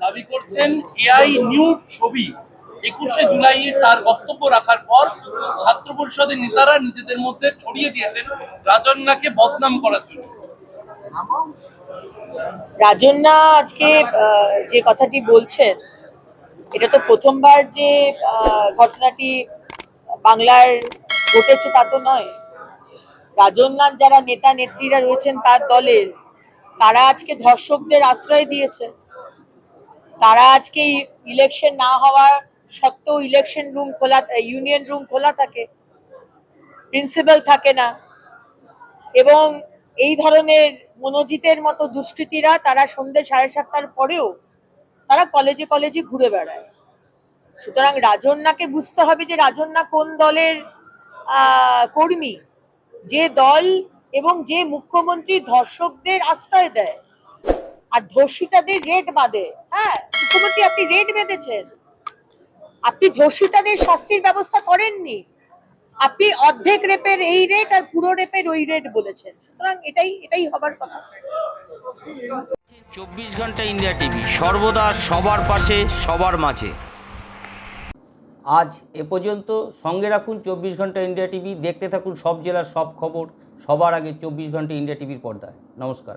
দাবি করছেন AI nude ছবি একুশে জুলাইয়ে তার বক্তব্য রাখার পর ছাত্র পরিষদের নেতারা নিজেদের মধ্যে ছড়িয়ে দিয়েছেন রাজন্যাকে বদনাম করার জন্য। রাজন্যা আজকে যে কথাটি বলছেন, এটা তো প্রথমবার যে ঘটনাটি বাংলার ঘটেছে তা তো নয়। রাজন্যার যারা নেতা নেত্রীরা রয়েছেন তার দলের, তারা আজকে ধর্ষকদের আশ্রয় দিয়েছে তারা আজকে ইলেকশন না হওয়ার সত্ত্বেও ইলেকশন রুম খোলা ইউনিয়ন রুম খোলা থাকে প্রিন্সিপাল থাকে না। এবং এই ধরনের মনোজিতের মতো দুষ্কৃতীরা তারা সন্ধ্যে সাড়ে সাতটার পরেও তারা কলেজে কলেজে ঘুরে বেড়ায়। সুতরাং রাজন্যাকে বুঝতে হবে যে রাজন্যা কোন দলের কর্মী, যে দল এবং যে মুখ্যমন্ত্রী ধর্ষকদের আশ্রয় দেয়। আর ধর্ষিতাদের রেট বাঁধে হ্যাঁ? আপনি রেট বেঁধেছেন। আপনি ধর্ষিতাদের শাস্তির ব্যবস্থা করেননি। আপনি অর্ধেক রেপের এই রেট আর পুরো রেপের ওই রেট বলেছেন। সুতরাং এটাই এটাই হবার কথা। চব্বিশ ঘণ্টা ইন্ডিয়া টিভি সর্বদা সবার পাশে সবার মাঝে। আজ এ পর্যন্ত সঙ্গে রাখুন চব্বিশ ঘণ্টা ইন্ডিয়া টিভি দেখতে থাকুন সব জেলার সব খবর সবার আগে চব্বিশ ঘণ্টা ইন্ডিয়া টিভির পর্দায়। নমস্কার।